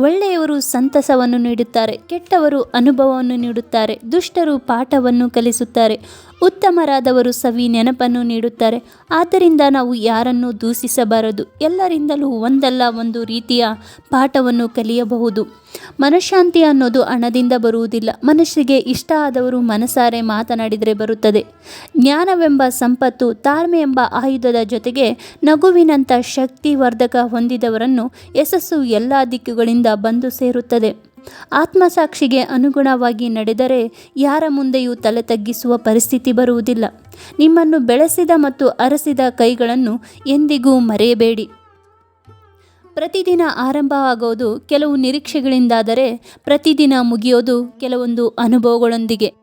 ಒಳ್ಳೆಯವರು ಸಂತಸವನ್ನು ನೀಡುತ್ತಾರೆ, ಕೆಟ್ಟವರು ಅನುಭವವನ್ನು ನೀಡುತ್ತಾರೆ, ದುಷ್ಟರು ಪಾಠವನ್ನು ಕಲಿಸುತ್ತಾರೆ, ಉತ್ತಮರಾದವರು ಸವಿ ನೆನಪನ್ನು ನೀಡುತ್ತಾರೆ. ಆದ್ದರಿಂದ ನಾವು ಯಾರನ್ನು ದೂಷಿಸಬಾರದು. ಎಲ್ಲರಿಂದಲೂ ಒಂದಲ್ಲ ಒಂದು ರೀತಿಯ ಪಾಠವನ್ನು ಕಲಿಯಬಹುದು. ಮನಃಶಾಂತಿ ಅನ್ನೋದು ಹಣದಿಂದ ಬರುವುದಿಲ್ಲ. ಮನಸ್ಸಿಗೆ ಇಷ್ಟ ಆದವರು ಮನಸಾರೆ ಮಾತನಾಡಿದರೆ ಬರುತ್ತದೆ. ಜ್ಞಾನವೆಂಬ ಸಂಪತ್ತು, ತಾಳ್ಮೆ ಎಂಬ ಆಯುಧದ ಜೊತೆಗೆ ನಗುವಿನಂಥ ಶಕ್ತಿವರ್ಧಕ ಹೊಂದಿದವರನ್ನು ಯಶಸ್ಸು ಎಲ್ಲ ದಿಕ್ಕುಗಳಿಂದ ಬಂದು ಸೇರುತ್ತದೆ. ಆತ್ಮಸಾಕ್ಷಿಗೆ ಅನುಗುಣವಾಗಿ ನಡೆದರೆ ಯಾರ ಮುಂದೆಯೂ ತಲೆ ತಗ್ಗಿಸುವ ಪರಿಸ್ಥಿತಿ ಬರುವುದಿಲ್ಲ. ನಿಮ್ಮನ್ನು ಬೆಳೆಸಿದ ಮತ್ತು ಅರಸಿದ ಕೈಗಳನ್ನು ಎಂದಿಗೂ ಮರೆಯಬೇಡಿ. ಪ್ರತಿದಿನ ಆರಂಭವಾಗೋದು ಕೆಲವು ನಿರೀಕ್ಷೆಗಳಿಂದಾದರೆ ಪ್ರತಿದಿನ ಮುಗಿಯೋದು ಕೆಲವೊಂದು ಅನುಭವಗಳೊಂದಿಗೆ.